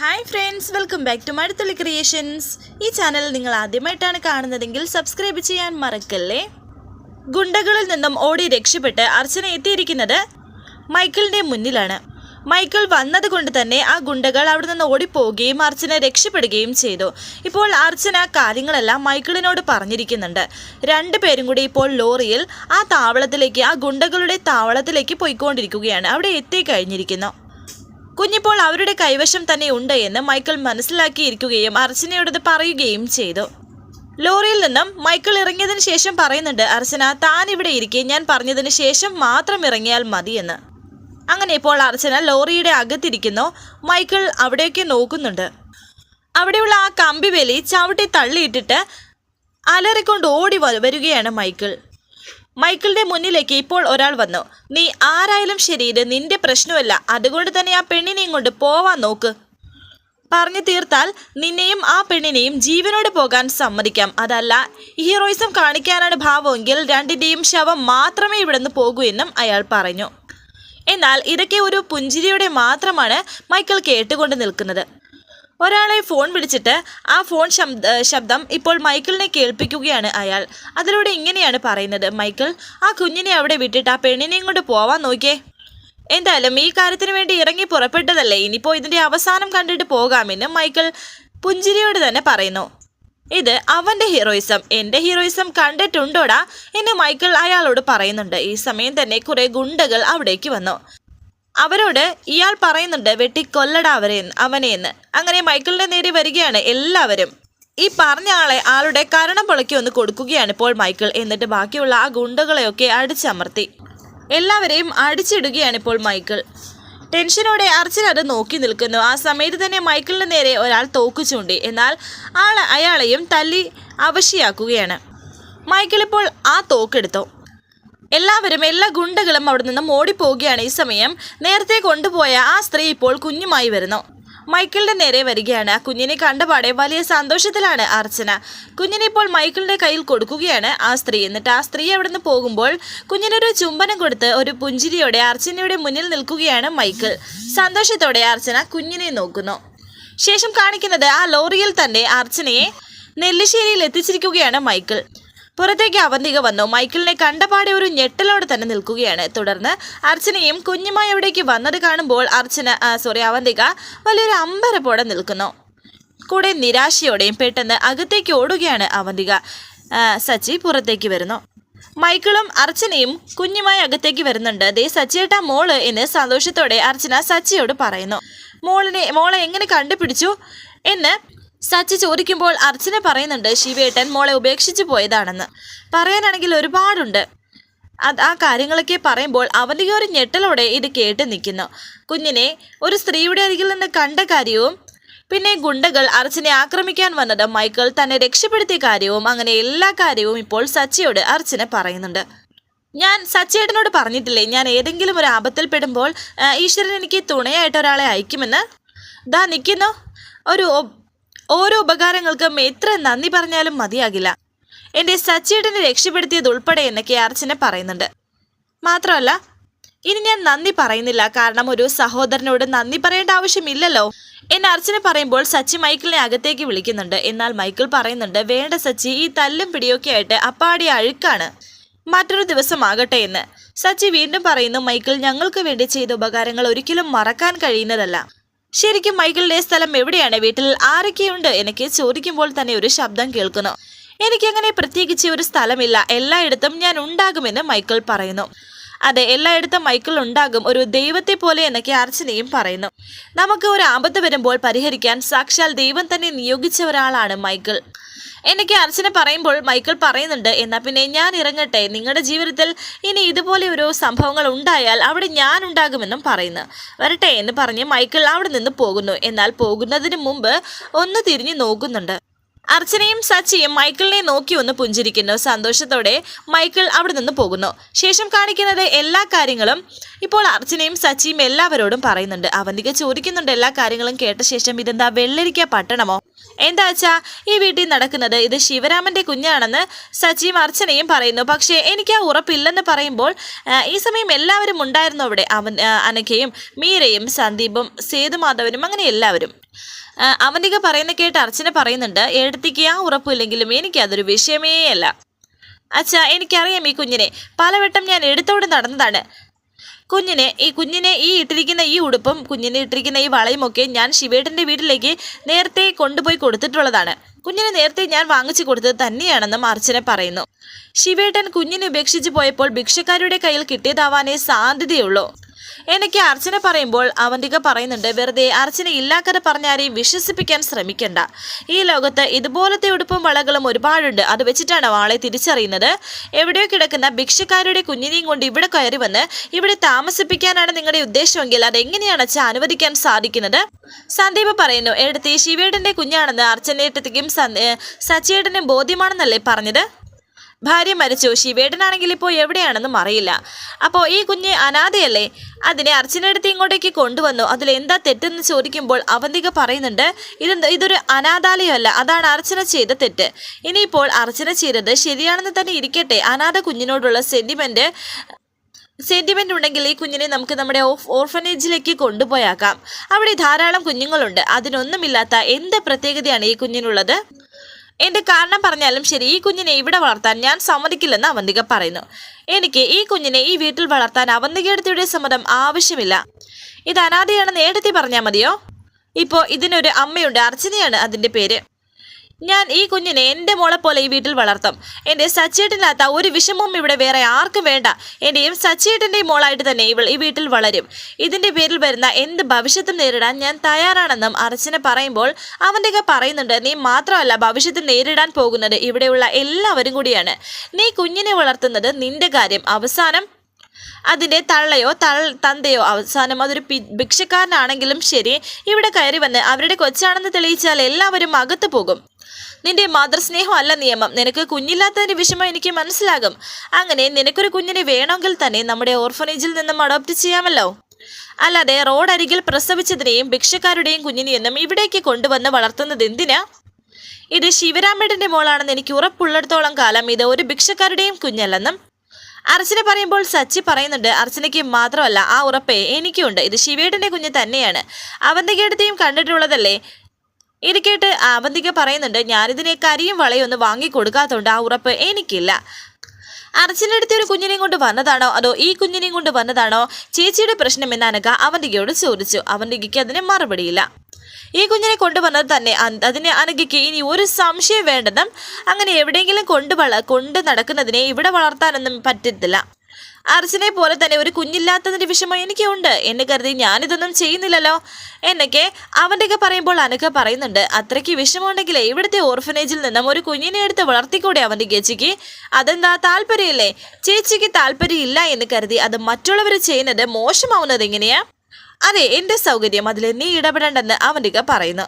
Hi friends welcome back to Mazhathulli creations ഈ channel നിങ്ങൾ ആദ്യമായിട്ടാണ് കാണുന്നതെങ്കിൽ സബ്സ്ക്രൈബ് ചെയ്യാൻ മറക്കല്ലേ? ഗുണ്ടകളിൽ നിന്നും ഓടി രക്ഷപ്പെട്ട് അർച്ചന എത്തിയിരിക്കുന്നത് മൈക്കിളിന്റെ മുന്നിലാണ്. മൈക്കിൾ വന്നതുകൊണ്ട് തന്നെ ആ ഗുണ്ടകൾ അവിടെ നിന്ന് ഓടിപ്പോവുകയും അർച്ചന രക്ഷപ്പെടുകയും ചെയ്തു. ഇപ്പോൾ അർച്ചന കാര്യങ്ങളെല്ലാം മൈക്കിളിനോട് പറഞ്ഞിരിക്കുന്നുണ്ട്. രണ്ടുപേരും കൂടി ഇപ്പോൾ ലോറിയിൽ ആ താവളത്തിലേക്ക് ആ ഗുണ്ടകളുടെ താവളത്തിലേക്ക് പോയിക്കൊണ്ടിരിക്കുകയാണ്. അവിടെ എത്തിക്കഴിഞ്ഞിരിക്കുന്നു കുഞ്ഞിപ്പോൾ അവരുടെ കൈവശം തന്നെ ഉണ്ട് എന്ന് മൈക്കിൾ മനസ്സിലാക്കിയിരിക്കുകയും അർച്ചനയോടത് പറയുകയും ചെയ്തു. ലോറിയിൽ നിന്നും മൈക്കിൾ ഇറങ്ങിയതിന് ശേഷം പറയുന്നുണ്ട് അർച്ചന താൻ ഇവിടെ ഇരിക്കെ ഞാൻ പറഞ്ഞതിന് ശേഷം മാത്രം ഇറങ്ങിയാൽ മതിയെന്ന് അങ്ങനെ ഇപ്പോൾ അർച്ചന ലോറിയുടെ അകത്തിരിക്കുന്നു. മൈക്കിൾ അവിടെയൊക്കെ നോക്കുന്നുണ്ട്. അവിടെയുള്ള ആ കമ്പി വലി ചവിട്ടി തള്ളിയിട്ടിട്ട് അലറിക്കൊണ്ട് ഓടി വരികയാണ് മൈക്കിൾ. മൈക്കിളിന്റെ മുന്നിലേക്ക് ഇപ്പോൾ ഒരാൾ വന്നു. നീ ആരായാലും ശരി ഇത് നിന്റെ പ്രശ്നമല്ല. അതുകൊണ്ട് തന്നെ ആ പെണ്ണിനെയും കൊണ്ട് പോവാൻ നോക്ക്. പറഞ്ഞു തീർത്താൽ നിന്നെയും ആ പെണ്ണിനെയും ജീവനോട് പോകാൻ സമ്മതിക്കാം. അതല്ല ഹീറോയിസം കാണിക്കാനാണ് ഭാവമെങ്കിൽ രണ്ടിന്റെയും ശവം മാത്രമേ ഇവിടുന്ന് പോകൂ എന്നും അയാൾ പറഞ്ഞു. എന്നാൽ ഇതൊക്കെ ഒരു പുഞ്ചിരിയുടെ മാത്രമാണ് മൈക്കിൾ കേട്ടുകൊണ്ട് നിൽക്കുന്നത്. ഒരാളെ ഫോൺ വിളിച്ചിട്ട് ആ ഫോൺ ശബ്ദ ഇപ്പോൾ മൈക്കിളിനെ കേൾപ്പിക്കുകയാണ് അയാൾ. അതിലൂടെ ഇങ്ങനെയാണ് പറയുന്നത്. മൈക്കിൾ ആ കുഞ്ഞിനെ അവിടെ വിട്ടിട്ട് ആ പെണ്ണിനെയും കൊണ്ട് പോവാൻ നോക്കിയേ. എന്തായാലും ഈ കാര്യത്തിന് വേണ്ടി ഇറങ്ങി പുറപ്പെട്ടതല്ലേ? ഇനിയിപ്പോൾ ഇതിന്റെ അവസാനം കണ്ടിട്ട് പോകാമെന്ന് മൈക്കിൾ പുഞ്ചിരിയോട് തന്നെ പറയുന്നു. ഇത് അവന്റെ ഹീറോയിസം. എന്റെ ഹീറോയിസം കണ്ടിട്ടുണ്ടോടാ എന്ന് മൈക്കിൾ അയാളോട് പറയുന്നുണ്ട്. ഈ സമയം തന്നെ കുറേ ഗുണ്ടകൾ അവിടേക്ക് വന്നു. അവരോട് ഇയാൾ പറയുന്നുണ്ട് വെട്ടി കൊല്ലടാ അവരെ അവനെയെന്ന് അങ്ങനെ മൈക്കിളിന്റെ നേരെ വരികയാണ് എല്ലാവരും. ഈ പറഞ്ഞ ആളെ ആളുടെ കരണം പൊളക്കി ഒന്ന് കൊടുക്കുകയാണ് ഇപ്പോൾ മൈക്കിൾ. എന്നിട്ട് ബാക്കിയുള്ള ആ ഗുണ്ടകളെയൊക്കെ അടിച്ചമർത്തി. എല്ലാവരെയും അടിച്ചിടുകയാണ് ഇപ്പോൾ മൈക്കിൾ. ടെൻഷനോടെ അർച്ചന അത് നോക്കി നിൽക്കുന്നു. ആ സമയത്ത് തന്നെ മൈക്കിളിന് നേരെ ഒരാൾ തോക്കു ചൂണ്ടി. എന്നാൽ ആൾ അയാളെയും തല്ലി അവശിയാക്കുകയാണ്. മൈക്കിൾ ഇപ്പോൾ ആ തോക്കെടുത്തു. എല്ലാവരും എല്ലാ ഗുണ്ടകളും അവിടെ നിന്നും ഓടിപ്പോവുകയാണ് ഈ സമയം. നേരത്തെ കൊണ്ടുപോയ ആ സ്ത്രീ ഇപ്പോൾ കുഞ്ഞുമായി വരുന്നു. മൈക്കിളിന്റെ നേരെ വരികയാണ്. ആ കുഞ്ഞിനെ കണ്ടപാടെ വലിയ സന്തോഷത്തിലാണ് അർച്ചന. കുഞ്ഞിനെ ഇപ്പോൾ മൈക്കിളിന്റെ കയ്യിൽ കൊടുക്കുകയാണ് ആ സ്ത്രീ. എന്നിട്ട് ആ സ്ത്രീ അവിടെ നിന്ന് പോകുമ്പോൾ കുഞ്ഞിനൊരു ചുംബനം കൊടുത്ത് ഒരു പുഞ്ചിരിയോടെ അർച്ചനയുടെ മുന്നിൽ നിൽക്കുകയാണ് മൈക്കിൾ. സന്തോഷത്തോടെ അർച്ചന കുഞ്ഞിനെ നോക്കുന്നു. ശേഷം കാണിക്കുന്നത് ആ ലോറിയിൽ തന്നെ അർച്ചനയെ നെല്ലിശ്ശേരിയിൽ എത്തിച്ചിരിക്കുകയാണ് മൈക്കിൾ. പുറത്തേക്ക് അവന്തിക വന്നു. മൈക്കിളിനെ കണ്ടപാടെ ഒരു ഞെട്ടലോടെ തന്നെ നിൽക്കുകയാണ്. തുടർന്ന് അർച്ചനയും കുഞ്ഞുമായി അവിടേക്ക് വന്നത് കാണുമ്പോൾ അർച്ചന സോറി അവന്തിക വലിയൊരു അമ്പരപ്പോടെ നിൽക്കുന്നു. കൂടെ നിരാശയോടെയും പെട്ടെന്ന് അകത്തേക്ക് ഓടുകയാണ് അവന്തിക. സച്ചി പുറത്തേക്ക് വരുന്നു. മൈക്കിളും അർച്ചനയും കുഞ്ഞുമായി അകത്തേക്ക് വരുന്നുണ്ട്. ദേ സച്ചിയേട്ടാ മോൾ എന്ന് സന്തോഷത്തോടെ അർച്ചന സച്ചിയോട് പറയുന്നു. മോളിനെ മോളെ എങ്ങനെ കണ്ടുപിടിച്ചു എന്ന് സച്ചി ചോദിക്കുമ്പോൾ അർച്ചന പറയുന്നുണ്ട് ശിവേട്ടൻ മോളെ ഉപേക്ഷിച്ചു പോയതാണെന്ന്. പറയാനാണെങ്കിൽ ഒരുപാടുണ്ട്. അത് ആ കാര്യങ്ങളൊക്കെ പറയുമ്പോൾ അവന്റെ ഒരു ഞെട്ടലോടെ ഇത് കേട്ട് നിൽക്കുന്നു. കുഞ്ഞിനെ ഒരു സ്ത്രീയുടെ അരികിൽ നിന്ന് കണ്ട കാര്യവും പിന്നെ ഗുണ്ടകൾ അർച്ചനെ ആക്രമിക്കാൻ വന്നത് മൈക്കിൾ തന്നെ രക്ഷപ്പെടുത്തിയ കാര്യവും അങ്ങനെ എല്ലാ കാര്യവും ഇപ്പോൾ സച്ചിയോട് അർച്ചന പറയുന്നുണ്ട്. ഞാൻ സച്ചിയേട്ടനോട് പറഞ്ഞിട്ടില്ലേ ഞാൻ ഏതെങ്കിലും ഒരു ആപത്തിൽപ്പെടുമ്പോൾ ഈശ്വരൻ എനിക്ക് തുണയായിട്ട് ഒരാളെ അയക്കുമെന്ന്? ദാ നിൽക്കുന്നു ഒരു ഓരോ ഉപകാരങ്ങൾക്കും എത്ര നന്ദി പറഞ്ഞാലും മതിയാകില്ല. എന്റെ സച്ചേട്ടനെ രക്ഷപ്പെടുത്തിയത് ഉൾപ്പെടെ എന്നൊക്കെ അർച്ചന പറയുന്നുണ്ട്. മാത്രമല്ല ഇനി ഞാൻ നന്ദി പറയുന്നില്ല. കാരണം ഒരു സഹോദരനോട് നന്ദി പറയേണ്ട ആവശ്യമില്ലല്ലോ. എന്ന് അർച്ചന പറയുമ്പോൾ സച്ചി മൈക്കിളിനെ അകത്തേക്ക് വിളിക്കുന്നുണ്ട്. എന്നാൽ മൈക്കിൾ പറയുന്നുണ്ട് വേണ്ട സച്ചി ഈ തല്ലും പിടിയൊക്കെ ആയിട്ട് അപ്പാടി അഴുക്കാണ്. മറ്റൊരു ദിവസമാകട്ടെ എന്ന്. സച്ചി വീണ്ടും പറയുന്നു മൈക്കിൾ ഞങ്ങൾക്ക് വേണ്ടി ചെയ്ത ഉപകാരങ്ങൾ ഒരിക്കലും മറക്കാൻ കഴിയുന്നതല്ല. ശരിക്കും മൈക്കിളുടെ സ്ഥലം എവിടെയാണ്? വീട്ടിൽ ആരൊക്കെയുണ്ട്? എനിക്ക് ചോദിക്കുമ്പോൾ തന്നെ ഒരു ശബ്ദം കേൾക്കുന്നു. എനിക്കങ്ങനെ പ്രത്യേകിച്ച് ഒരു സ്ഥലമില്ല. എല്ലായിടത്തും ഞാൻ ഉണ്ടാകുമെന്ന് മൈക്കിൾ പറയുന്നു. അതെ എല്ലായിടത്തും മൈക്കിൾ ഉണ്ടാകും. ഒരു ദൈവത്തെ പോലെ എന്നൊക്കെ അർച്ചനയും പറയുന്നു. നമുക്ക് ഒരു ആപത്ത് വരുമ്പോൾ പരിഹരിക്കാൻ സാക്ഷാൽ ദൈവം തന്നെ നിയോഗിച്ച ഒരാളാണ് മൈക്കിൾ. എനിക്ക് അർച്ചന പറയുമ്പോൾ മൈക്കിൾ പറയുന്നുണ്ട് എന്നാൽ പിന്നെ ഞാൻ ഇറങ്ങട്ടെ. നിങ്ങളുടെ ജീവിതത്തിൽ ഇനി ഇതുപോലെ ഒരു സംഭവങ്ങൾ ഉണ്ടായാൽ അവിടെ ഞാൻ ഉണ്ടാകുമെന്നും പറയുന്നു. വരട്ടെ എന്ന് പറഞ്ഞ് മൈക്കിൾ അവിടെ നിന്ന് പോകുന്നു. എന്നാൽ പോകുന്നതിന് മുമ്പ് ഒന്ന് തിരിഞ്ഞു നോക്കുന്നുണ്ട്. അർച്ചനയും സച്ചിയും മൈക്കിളിനെ നോക്കി ഒന്ന് പുഞ്ചിരിക്കുന്നു. സന്തോഷത്തോടെ മൈക്കിൾ അവിടെ നിന്ന് പോകുന്നു. ശേഷം കാണിക്കുന്നത് എല്ലാ കാര്യങ്ങളും ഇപ്പോൾ അർച്ചനയും സച്ചിയും എല്ലാവരോടും പറയുന്നുണ്ട്. അവന്തിക ചോദിക്കുന്നുണ്ട് എല്ലാ കാര്യങ്ങളും കേട്ട ശേഷം ഇതെന്താ വെള്ളരിക്ക പട്ടണമോ? എന്താ വെച്ചാ ഈ വീട്ടിൽ നടക്കുന്നത്? ഇത് ശിവരാമന്റെ കുഞ്ഞാണെന്ന് സച്ചിയും അർച്ചനയും പറയുന്നു. പക്ഷേ എനിക്ക് ആ ഉറപ്പില്ലെന്ന് പറയുമ്പോൾ ഈ സമയം എല്ലാവരും ഉണ്ടായിരുന്നു അവിടെ. അവൻ അനഖയും മീരയും സന്ദീപും സേതുമാധവനും അങ്ങനെ എല്ലാവരും. അവന്തിക പറയുന്ന കേട്ട് അർച്ചന പറയുന്നുണ്ട് എഴുത്തിക്ക് ആ ഉറപ്പില്ലെങ്കിലും എനിക്ക് അതൊരു വിഷയമേ അല്ല. അച്ഛാ എനിക്കറിയാം ഈ കുഞ്ഞിനെ. പലവട്ടം ഞാൻ എടുത്തോടെ നടന്നതാണ്. കുഞ്ഞിനെ ഈ കുഞ്ഞിനെ ഈ ഇട്ടിരിക്കുന്ന ഈ ഉടുപ്പും കുഞ്ഞിനെ ഇട്ടിരിക്കുന്ന ഈ വളയും ഒക്കെ ഞാൻ ശിവേട്ടന്റെ വീട്ടിലേക്ക് നേരത്തെ കൊണ്ടുപോയി കൊടുത്തിട്ടുള്ളതാണ്. കുഞ്ഞിനെ നേരത്തെ ഞാൻ വാങ്ങിച്ചു കൊടുത്തത് തന്നെയാണെന്നും അർച്ചന പറയുന്നു. ശിവേട്ടൻ കുഞ്ഞിനെ ഉപേക്ഷിച്ച് പോയപ്പോൾ ഭിക്ഷക്കാരുടെ കയ്യിൽ കിട്ടിയതാവാനേ സാധ്യതയുള്ളൂ. എനിക്ക് അർച്ചന പറയുമ്പോൾ അവന്തിക പറയുന്നുണ്ട് വെറുതെ അർച്ചന ഇല്ലാക്കഥ പറഞ്ഞാരെയും വിശ്വസിപ്പിക്കാൻ ശ്രമിക്കണ്ട. ഈ ലോകത്ത് ഇതുപോലത്തെ ഉടുപ്പും വളകളും ഒരുപാടുണ്ട്. അത് വെച്ചിട്ടാണ് വാളെ തിരിച്ചറിയുന്നത്. എവിടെയോ കിടക്കുന്ന ഭിക്ഷക്കാരുടെ കുഞ്ഞിനെയും കൊണ്ട് ഇവിടെ കയറി വന്ന് ഇവിടെ താമസിപ്പിക്കാനാണ് നിങ്ങളുടെ ഉദ്ദേശമെങ്കിൽ അതെങ്ങനെയാണ് അച്ഛൻ അനുവദിക്കാൻ സാധിക്കുന്നത്? സന്ദീപ് പറയുന്നു എടുത്തി ശിവേടന്റെ കുഞ്ഞാണെന്ന് അർച്ചനേട്ടത്തിക്കും സച്ചിയേട്ടനും ബോധ്യമാണെന്നല്ലേ പറഞ്ഞത്? ഭാര്യ മരിച്ചു. ശിവേട്ടനാണെങ്കിൽ ഇപ്പോൾ എവിടെയാണെന്നും അറിയില്ല. അപ്പോൾ ഈ കുഞ്ഞ് അനാഥയല്ലേ? അതിനെ അർച്ചനടുത്ത് ഇങ്ങോട്ടേക്ക് കൊണ്ടുവന്നു. അതിൽ എന്താ തെറ്റെന്ന് ചോദിക്കുമ്പോൾ അവന്തിക പറയുന്നുണ്ട് ഇത് ഇതൊരു അനാഥാലയമല്ല. അതാണ് അർച്ചന ചെയ്ത തെറ്റ്. ഇനിയിപ്പോൾ അർച്ചന ചെയ്തത് ശരിയാണെന്ന് തന്നെ ഇരിക്കട്ടെ. അനാഥ കുഞ്ഞിനോടുള്ള സെന്റിമെന്റ് സെന്റിമെന്റ് ഉണ്ടെങ്കിൽ ഈ കുഞ്ഞിനെ നമുക്ക് നമ്മുടെ ഓർഫനേജിലേക്ക് കൊണ്ടുപോയാക്കാം. അവിടെ ധാരാളം കുഞ്ഞുങ്ങളുണ്ട്. അതിനൊന്നുമില്ലാത്ത എന്ത് പ്രത്യേകതയാണ് ഈ കുഞ്ഞിനുള്ളത്? എന്റെ കാരണം പറഞ്ഞാലും ശരി ഈ കുഞ്ഞിനെ ഇവിടെ വളർത്താൻ ഞാൻ സമ്മതിക്കില്ലെന്ന് അവന്തിക പറയുന്നു. എനിക്ക് ഈ കുഞ്ഞിനെ ഈ വീട്ടിൽ വളർത്താൻ അവന്തികയുടെ സമ്മതം ആവശ്യമില്ല. ഇത് അനാഥയാണെന്ന് ഏടത്തി പറഞ്ഞാൽ മതിയോ? ഇപ്പോൾ ഇതിനൊരു അമ്മയുണ്ട് അർച്ചനയാണ് അതിന്റെ പേര്. ഞാൻ ഈ കുഞ്ഞിനെ എന്റെ മോളെ പോലെ ഈ വീട്ടിൽ വളർത്തും. എന്റെ സച്ചേട്ടനില്ലാത്ത ഒരു വിഷമവും ഇവിടെ വേറെ ആർക്കും വേണ്ട. എന്റെയും സച്ചേട്ടന്റെയും മോളായിട്ട് തന്നെ ഇവൾ ഈ വീട്ടിൽ വളരും. ഇതിന്റെ പേരിൽ വരുന്ന എന്ത് ഭവിഷ്യത്തും നേരിടാൻ ഞാൻ തയ്യാറാണെന്നും അർച്ചന പറയുമ്പോൾ അവന്റെയൊക്കെ പറയുന്നുണ്ട് നീ മാത്രമല്ല ഭവിഷ്യത്ത് നേരിടാൻ പോകുന്നത് ഇവിടെയുള്ള എല്ലാവരും കൂടിയാണ്. നീ കുഞ്ഞിനെ വളർത്തുന്നത് നിന്റെ കാര്യം. അവസാനം അതിന്റെ തള്ളയോ തൾ തന്തയോ അവസാനം അതൊരു ഭിക്ഷക്കാരനാണെങ്കിലും ശരി ഇവിടെ കയറി വന്ന് അവരുടെ കൊച്ചാണെന്ന് തെളിയിച്ചാൽ എല്ലാവരും അകത്തു പോകും. നിന്റെ മാതൃസ്നേഹം അല്ല നിയമം. നിനക്ക് കുഞ്ഞില്ലാത്തതിന്റെ വിഷമം എനിക്ക് മനസ്സിലാകും. അങ്ങനെ നിനക്കൊരു കുഞ്ഞിനെ വേണമെങ്കിൽ തന്നെ നമ്മുടെ ഓർഫനേജിൽ നിന്നും അഡോപ്റ്റ് ചെയ്യാമല്ലോ. അല്ലാതെ റോഡരികിൽ പ്രസവിച്ചതിനെയും ഭിക്ഷക്കാരുടെയും കുഞ്ഞിനെയൊന്നും ഇവിടേക്ക് കൊണ്ടുവന്ന് വളർത്തുന്നത് എന്തിനാ? ഇത് ശിവരാമേട്ടന്റെ മോളാണെന്ന് എനിക്ക് ഉറപ്പുള്ളിടത്തോളം കാലം ഇത് ഒരു ഭിക്ഷക്കാരുടെയും കുഞ്ഞല്ലെന്നും അർച്ചന പറയുമ്പോൾ സച്ചി പറയുന്നുണ്ട് അർച്ചനയ്ക്ക് മാത്രമല്ല ആ ഉറപ്പേ എനിക്കുണ്ട്. ഇത് ശിവേട്ടന്റെ കുഞ്ഞ് തന്നെയാണ്. അവന്തികയുടെയും കണ്ടിട്ടുള്ളതല്ലേ? ഇത് കേട്ട് അവന്തിക പറയുന്നുണ്ട് ഞാനിതിനെ കരിയും വളയും ഒന്ന് വാങ്ങി കൊടുക്കാത്തതുകൊണ്ട് ആ ഉറപ്പ് എനിക്കില്ല. അർച്ചനടുത്ത് ഒരു കുഞ്ഞിനെയും കൊണ്ട് വന്നതാണോ? അതോ ഈ കുഞ്ഞിനെയും കൊണ്ട് വന്നതാണോ? ചേച്ചിയുടെ പ്രശ്നം എന്ന് അനക അവന്തികയോട് ചോദിച്ചു. അവന്തികയ്ക്ക് അതിന് മറുപടിയില്ല. ഈ കുഞ്ഞിനെ കൊണ്ടുവന്നത് തന്നെ അതിനെ അനഘയ്ക്ക് ഇനി ഒരു സംശയം വേണ്ടെന്നും അങ്ങനെ എവിടെയെങ്കിലും കൊണ്ടു കൊണ്ട് നടക്കുന്നതിനെ ഇവിടെ വളർത്താനൊന്നും പറ്റത്തില്ല. അർച്ചനെ പോലെ തന്നെ ഒരു കുഞ്ഞില്ലാത്തതിന്റെ വിഷമം എനിക്കുണ്ട്. എന്നെ കരുതി ഞാനിതൊന്നും ചെയ്യുന്നില്ലല്ലോ. എന്നൊക്കെ അവന്റെയൊക്കെ പറയുമ്പോൾ അനക്ക പറയുന്നുണ്ട്. അത്രയ്ക്ക് വിഷമമുണ്ടെങ്കിൽ ഇവിടുത്തെ ഓർഫനേജിൽ നിന്നും ഒരു കുഞ്ഞിനെ എടുത്ത് വളർത്തിക്കൂടെ അവന്റെ ചേച്ചിക്ക് അതെന്താ താല്പര്യമില്ലേ? ചേച്ചിക്ക് താല്പര്യമില്ല എന്ന് കരുതി അത് മറ്റുള്ളവർ ചെയ്യുന്നത് മോശമാവുന്നത് എങ്ങനെയാ? അതെ എന്റെ സൗകര്യം അതിൽ നീ ഇടപെടേണ്ടെന്ന് അവന്റെക പറയുന്നു.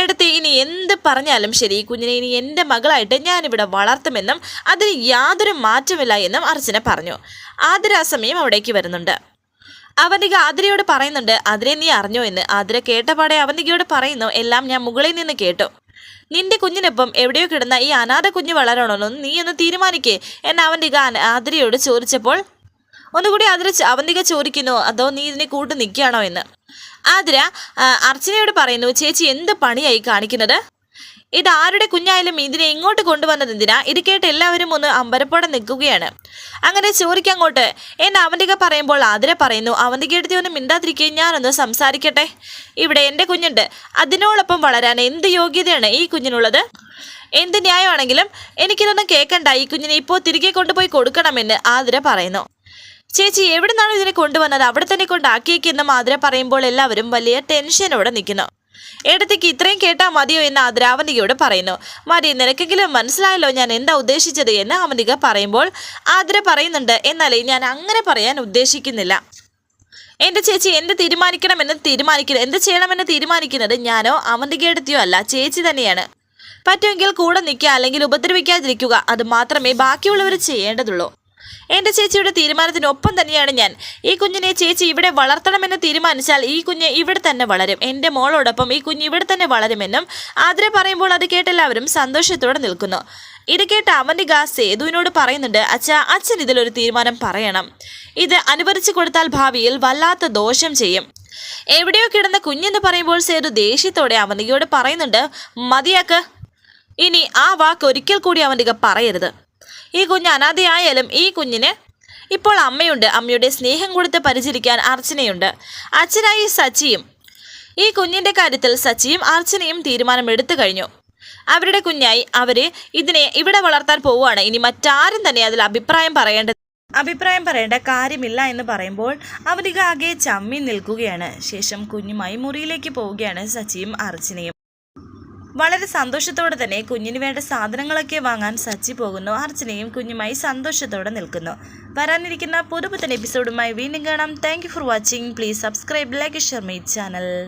എടുത്ത് ഇനി എന്ത് പറഞ്ഞാലും ശരി കുഞ്ഞിനെ ഇനി എന്റെ മകളായിട്ട് ഞാനിവിടെ വളർത്തുമെന്നും അതിന് യാതൊരു മാറ്റമില്ല എന്നും അർച്ചന പറഞ്ഞു. ആതിര സമയം അവിടേക്ക് വരുന്നുണ്ട്. അവന്തിക ആതിരയോട് പറയുന്നുണ്ട് അതിരെ നീ അറിഞ്ഞോ എന്ന്? ആതിര കേട്ടപാടെ അവന്തികയോട് പറയുന്നു എല്ലാം ഞാൻ മുകളിൽ നിന്ന് കേട്ടു. നിന്റെ കുഞ്ഞിനൊപ്പം എവിടെയോ കിടന്ന ഈ അനാഥ കുഞ്ഞ് വളരണോന്ന് നീ ഒന്ന് തീരുമാനിക്കേ എന്ന് അവന്തിക ആതിരയോട് ചോദിച്ചപ്പോൾ ഒന്നുകൂടി ആതിര അവന്തിക ചോദിക്കുന്നു അതോ നീ ഇതിനെ കൂട്ട് നിൽക്കുകയാണോ എന്ന്? ആതിര അർച്ചനയോട് പറയുന്നു ചേച്ചി എന്ത് പണിയായി കാണിക്കുന്നത്? ഇത് ആരുടെ കുഞ്ഞായാലും ഇതിനെ ഇങ്ങോട്ട് കൊണ്ടുവന്നത് എന്തിനാ? ഇത് കേട്ട് എല്ലാവരും ഒന്ന് അമ്പരപ്പോടെ നിൽക്കുകയാണ്. അങ്ങനെ ചോദിക്കങ്ങോട്ട് എന്നെ അവന്തിക പറയുമ്പോൾ ആതിര പറയുന്നു അവന്തിക എടുത്തി ഒന്ന് മിണ്ടാതിരിക്കേ ഞാനൊന്ന് സംസാരിക്കട്ടെ. ഇവിടെ എന്റെ കുഞ്ഞുണ്ട്. അതിനോടൊപ്പം വളരാൻ എന്ത് യോഗ്യതയാണ് ഈ കുഞ്ഞിനുള്ളത്? എന്ത് ന്യായമാണെങ്കിലും എനിക്കിതൊന്നും കേൾക്കണ്ട ഈ കുഞ്ഞിനെ ഇപ്പോൾ തിരികെ കൊണ്ടുപോയി കൊടുക്കണമെന്ന് ആതിര പറയുന്നു. ചേച്ചി എവിടെ ഇതിനെ കൊണ്ടുവന്നത്? അവിടെ തന്നെ കൊണ്ടാക്കിയേക്കെന്ന് ആതിര പറയുമ്പോൾ എല്ലാവരും വലിയ ടെൻഷനോടെ നിൽക്കുന്നു. ഏടത്തേക്ക് ഇത്രയും കേട്ടാൽ മതിയോ എന്ന് ആതിര അവന്തികയോട് പറയുന്നു. മതി നിനക്കെങ്കിലും മനസ്സിലായല്ലോ ഞാൻ എന്താ ഉദ്ദേശിച്ചത് എന്ന് അവന്തിക പറയുമ്പോൾ ആതിര പറയുന്നുണ്ട്. എന്നാലേ ഞാൻ അങ്ങനെ പറയാൻ ഉദ്ദേശിക്കുന്നില്ല. എന്റെ ചേച്ചി എന്ത് തീരുമാനിക്കണമെന്ന് തീരുമാനിക്കുന്നത് എന്ത് ചെയ്യണമെന്ന് തീരുമാനിക്കുന്നത് ഞാനോ അവന്തികയെടുത്തിയോ അല്ല ചേച്ചി തന്നെയാണ്. പറ്റുമെങ്കിൽ കൂടെ നിൽക്കുക അല്ലെങ്കിൽ ഉപദ്രവിക്കാതിരിക്കുക. അത് മാത്രമേ ബാക്കിയുള്ളവർ ചെയ്യേണ്ടതുള്ളൂ. എന്റെ ചേച്ചിയുടെ തീരുമാനത്തിനൊപ്പം തന്നെയാണ് ഞാൻ. ഈ കുഞ്ഞിനെ ചേച്ചി ഇവിടെ വളർത്തണമെന്ന് തീരുമാനിച്ചാൽ ഈ കുഞ്ഞ് ഇവിടെ തന്നെ വളരും. എന്റെ മോളോടൊപ്പം ഈ കുഞ്ഞ് ഇവിടെ തന്നെ വളരുമെന്നും ആതിര പറയുമ്പോൾ അത് കേട്ടെല്ലാവരും സന്തോഷത്തോടെ നിൽക്കുന്നു. ഇത് കേട്ട് അവന്റെ സേതുവിനോട് പറയുന്നുണ്ട് അച്ഛ അച്ഛൻ ഇതിലൊരു തീരുമാനം പറയണം. ഇത് അനുവദിച്ചു കൊടുത്താൽ ഭാവിയിൽ വല്ലാത്ത ദോഷം ചെയ്യും. എവിടെയോ കിടന്ന കുഞ്ഞെന്ന് പറയുമ്പോൾ സേതു ദേഷ്യത്തോടെ അവന്തികയോട് പറയുന്നുണ്ട് മതിയാക്ക്. ഇനി ആ വാക്ക് ഒരിക്കൽ കൂടി അവന്തിക പറയരുത്. ഈ കുഞ്ഞ് അനാഥയായാലും ഈ കുഞ്ഞിന് ഇപ്പോൾ അമ്മയുണ്ട്. അമ്മയുടെ സ്നേഹം കൊടുത്ത് പരിചരിക്കാൻ അർച്ചനയുണ്ട്. അച്ഛനായി സച്ചിയും ഈ കുഞ്ഞിന്റെ കാര്യത്തിൽ സച്ചിയും അർച്ചനയും തീരുമാനമെടുത്തു കഴിഞ്ഞു. അവരുടെ കുഞ്ഞായി അവർ ഇതിനെ ഇവിടെ വളർത്താൻ പോവുകയാണ്. ഇനി മറ്റാരും തന്നെ അതിൽ അഭിപ്രായം പറയേണ്ടത് അഭിപ്രായം പറയേണ്ട കാര്യമില്ല എന്ന് പറയുമ്പോൾ അവരിക ആകെ ചമ്മി നിൽക്കുകയാണ്. ശേഷം കുഞ്ഞുമായി മുറിയിലേക്ക് പോവുകയാണ് സച്ചിയും അർച്ചനയും. വളരെ സന്തോഷത്തോടെ തന്നെ കുഞ്ഞിന് വേണ്ട സാധനങ്ങളൊക്കെ വാങ്ങാൻ സച്ചി പോകുന്നു. അർച്ചനയും കുഞ്ഞുമായി സന്തോഷത്തോടെ നിൽക്കുന്നു. വരാനിരിക്കുന്ന പുതുപുത്തൻ എപ്പിസോഡുമായി വീണ്ടും കാണാം. Thank for watching please subscribe like share my channel